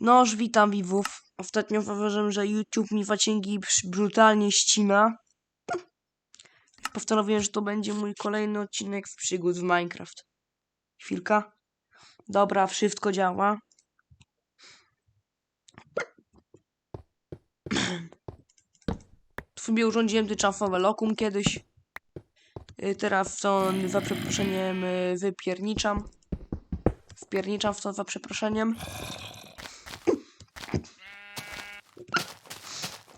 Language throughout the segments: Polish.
Noż, witam widzów. Ostatnio zauważyłem, że YouTube mi zasięgi psz- brutalnie ścina. Postanowiłem, że to będzie mój kolejny odcinek z przygód w Minecraft. Chwilka. Dobra, wszystko działa. Sobie urządziłem tymczasowe lokum kiedyś. Y, Teraz to za przeproszeniem y, wypierniczam. Wpierniczam w to za przeproszeniem.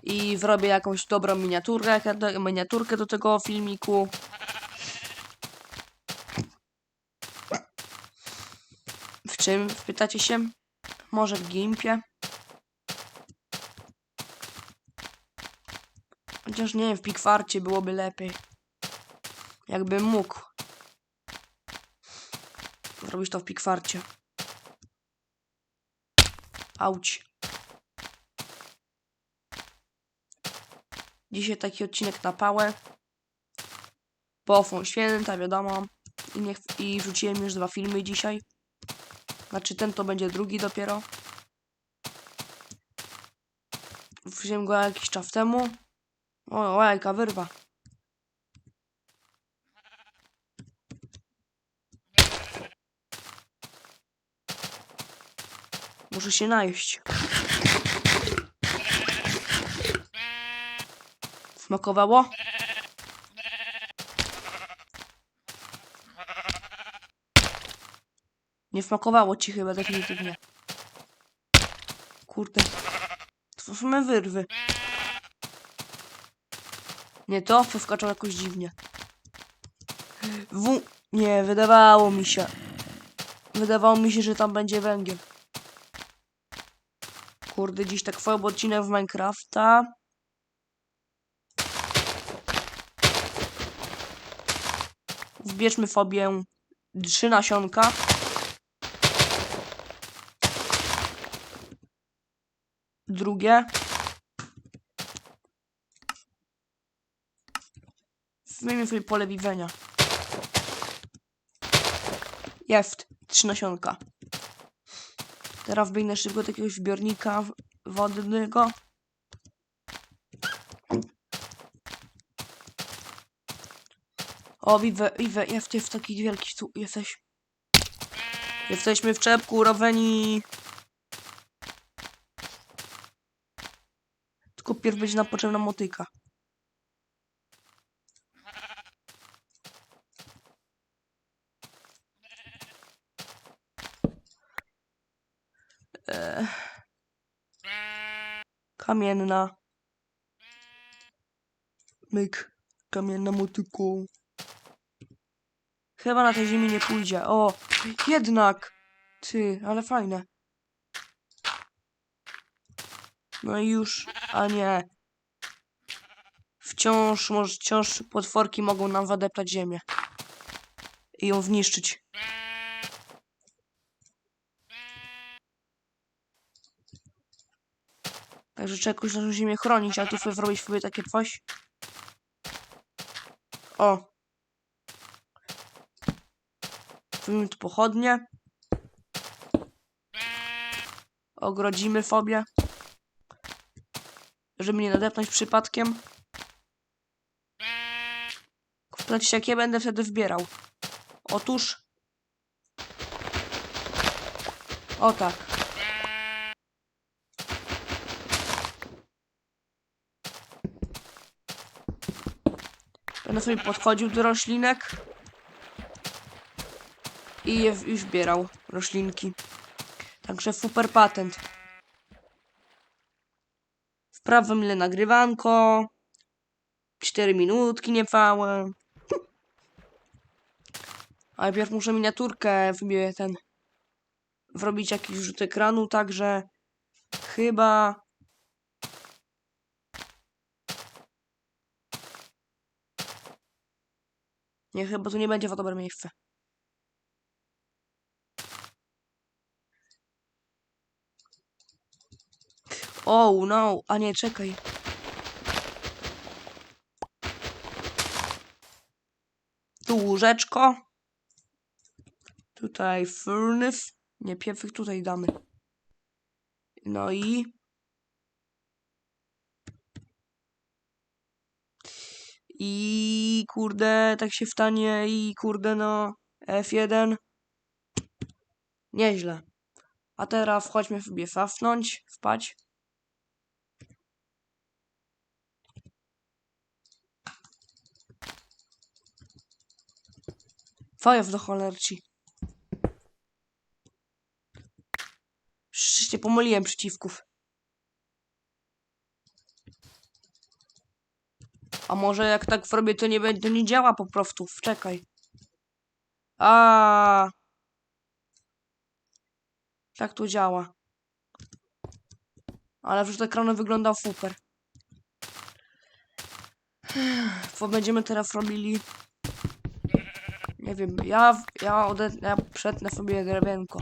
I zrobię jakąś dobrą miniaturkę, do- miniaturkę do tego filmiku. W czym? Pytacie się? Może w Gimpie? Chociaż nie wiem, w Pikwarcie byłoby lepiej. Jakbym mógł. Zrobić to w Pikwarcie. Auć. Dzisiaj taki odcinek na pałę. Bo są święta, wiadomo. I, niech, I wrzuciłem już dwa filmy dzisiaj. Znaczy ten to będzie drugi dopiero. Wziąłem go jakiś czas temu. O, o jaka wyrwa. Muszę się najeść. Smakowało? Nie smakowało ci chyba definitywnie. Kurde. Są wyrwy. Nie to, wskaczał jakoś dziwnie. W... Nie, wydawało mi się. Wydawało mi się, że tam będzie węgiel. Kurde, dziś tak fajny odcinek w Minecrafta. Wbierzmy sobie trzy nasionka. Drugie. Zmienimy sobie pole widzenia. Jest. Trzy nasionka. Teraz wyjdę szybko do jakiegoś zbiornika wodnego. O, widzę, widzę, jesteś taki wielki tu, jesteś. Jesteśmy w czepku, roweni. Tylko pierw będzie nam potrzebna motyka. Eee. Kamienna. Myk. Kamienna motyką. Chyba na tej ziemi nie pójdzie. O, jednak. Ty, ale fajne. No i już, a nie. Wciąż, może, wciąż potworki mogą nam wadeptać ziemię. I ją zniszczyć. Także trzeba jakoś naszą ziemię chronić, a tu zrobić sobie takie coś. O. Tu pochodnie. Ogrodzimy fobię. Żeby nie nadepnąć przypadkiem. Się, jakie będę wtedy wbierał. Otóż... O tak. Będę sobie podchodził do roślinek i je w- i zbierał roślinki. Także super patent. Sprawdzam ile nagrywanko. 4 minutki niecałe. A najpierw muszę miniaturkę sobie ten wrobić jakiś rzut ekranu, także chyba Nie, chyba to nie będzie w dobre miejsce. Oh no, a nie, czekaj. Tu łóżeczko. Tutaj furnace. Nie, piewek tutaj damy. No i... I kurde, tak się wstanie i kurde no F1. Nieźle. A teraz wchodźmy sobie fafnąć, wpać. Fajew do cholerci. Przecież pomyliłem przeciwków. A może jak tak zrobię, to nie będzie, to nie działa po prostu. Czekaj. A. Tak to działa. Ale wrzut ekranu wyglądał super. Co będziemy teraz robili? Nie wiem, ja, ja, ode, ja przetnę sobie drewienko.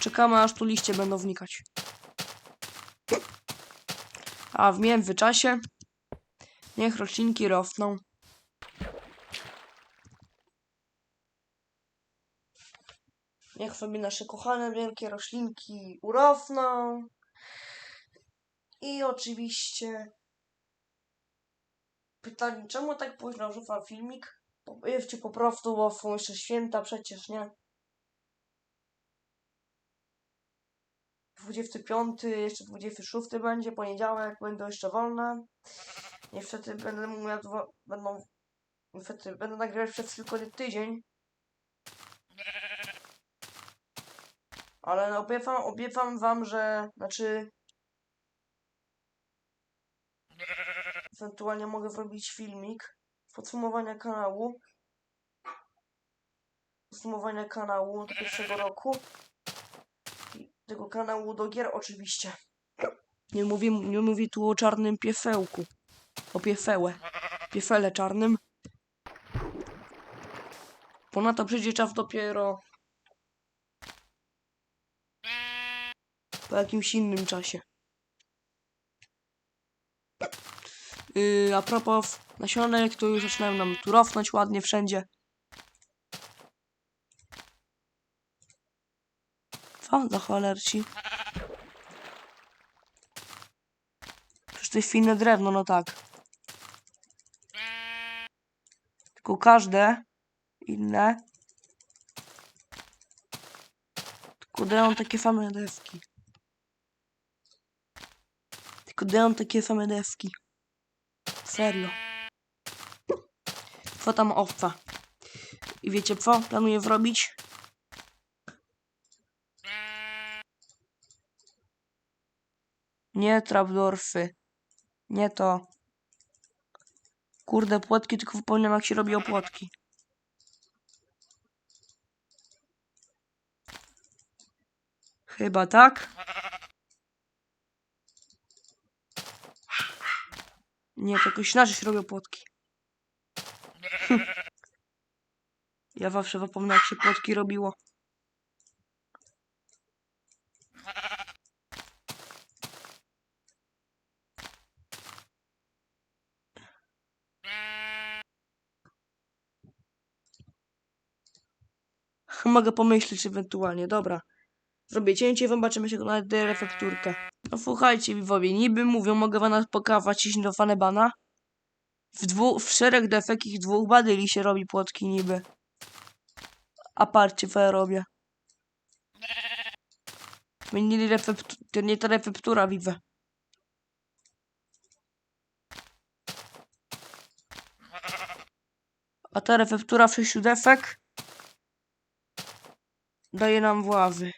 Czekamy aż tu liście będą wnikać. A w międzyczasie niech roślinki rosną. Niech sobie nasze kochane wielkie roślinki urosną. I oczywiście pytanie, czemu tak późno rzucam filmik? Powiedzcie po prostu, bo są jeszcze święta, przecież nie. 25, jeszcze 26 będzie, poniedziałek, będą jeszcze wolne. Niestety będę dwa- będą, niestety będę nagrywać przez tylko tydzień. Ale obiecam, obiecam wam, że, znaczy... Ewentualnie mogę zrobić filmik podsumowania kanału. Podsumowania kanału do pierwszego roku. I tego kanału do gier oczywiście. Nie mówię, nie mówię tu o czarnym piefełku. O piefełę. Piefele czarnym. Ponadto przyjdzie czas dopiero po jakimś innym czasie. Yy, a propos nasionek, to już zaczynają nam tu rosnąć ładnie wszędzie. Co za cholerci? Przecież to jest fajne drewno, no tak. Tylko każde inne. Tylko dają takie same deski. Tylko dają takie same deski. Serio. Co tam owca? I wiecie co? Planuję zrobić? Nie trapdorfy. Nie to. Kurde, płotki tylko wypełniam jak się robi opłotki. Chyba tak? Nie, to jakoś inaczej się robią płotki. ja zawsze zapomnę jak się płotki robiło. Mogę pomyśleć ewentualnie, dobra. Zrobię cięcie i zobaczymy się na refekturkę. No słuchajcie, Wiwowie, niby mówią, mogę wam pokazać iść do fanebana. W, dwu, w szereg defekich dwóch badyli się robi płotki niby. A parcie ja robię. Zmienili refektu... To nie ta refektura, widzę. A ta refektura w 6 defek daje nam włazy.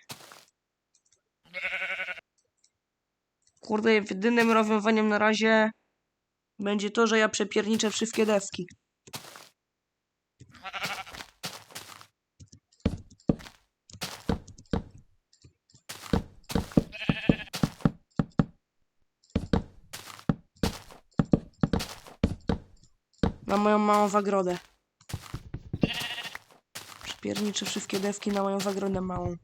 Kurde, jedynym rozwiązaniem na razie będzie to, że ja przepierniczę wszystkie deski. Na moją małą zagrodę. Przepierniczę wszystkie deski na moją zagrodę małą.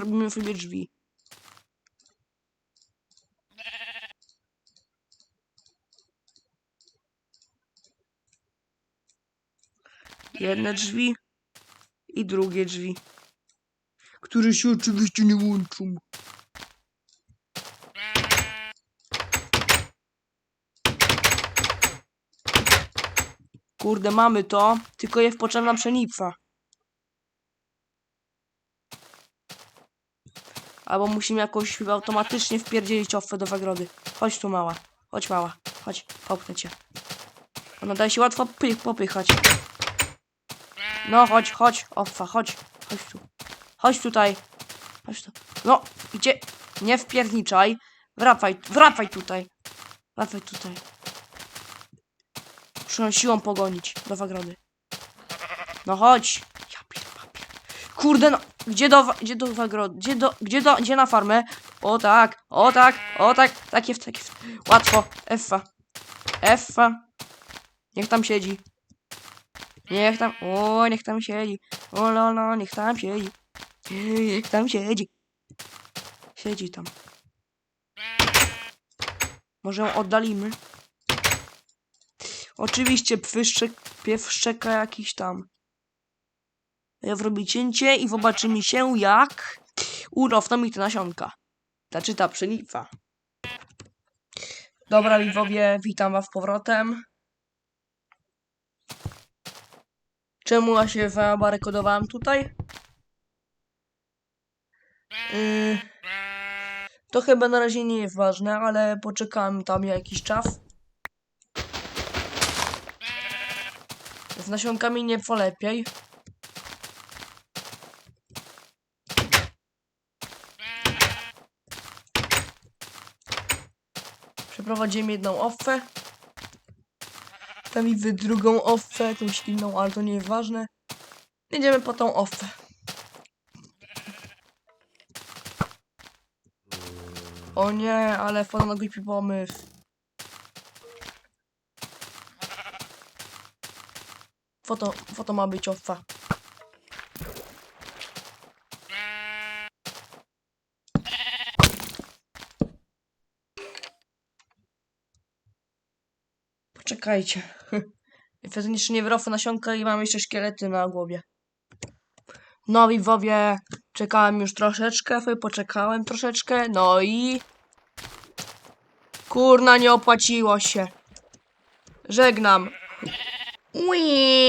I robimy sobie drzwi. Jedne drzwi i drugie drzwi, które się oczywiście nie łączą. Kurde, mamy to, tylko jest potrzebna pszenica. Albo musimy jakoś automatycznie wpierdzielić owę do zagrody. Chodź tu mała, chodź mała, chodź, popchnę cię. Ona daje się łatwo py popychać. No, chodź, chodź, ofa, chodź, chodź tu. Chodź tutaj. Chodź tu. No, gdzie? Nie wpierniczaj. Wracaj, wracaj tutaj. Wracaj tutaj. Muszę siłą pogonić do zagrody. No chodź. Ja pier, papier. Kurde, no. Gdzie do, gdzie do zagrody? Gdzie do, gdzie do, gdzie na farmę? O tak, o tak, o tak. Tak jest, tak jest. Łatwo. Effa. Effa. Niech tam siedzi. Niech tam, o, niech tam siedzi. O, no, no, niech tam siedzi. Niech tam siedzi. Siedzi tam. Może ją oddalimy? Oczywiście pwyszczek, piew szczeka jakiś tam. Ja zrobię cięcie i zobaczymy się jak urosną mi te nasionka. Znaczy ta pszenica. Dobra, widzowie, witam was powrotem. Czemu ja się zabarykodowałem tutaj? Yy, to chyba na razie nie jest ważne, ale poczekałem tam jakiś czas. Z nasionkami nie lepiej. Przeprowadziłem jedną offę. Tam i wy drugą offę, jakąś inną, ale to nie jest ważne. Jedziemy po tą offę. O nie, ale wpadł na głupi pomysł. Foto, foto ma być offa. Poczekajcie. Wtedy jeszcze nie wyrosły nasionka i mam jeszcze szkielety na głowie. No widzowie, czekałem już troszeczkę, poczekałem troszeczkę, no i... Kurna, nie opłaciło się. Żegnam. Ui.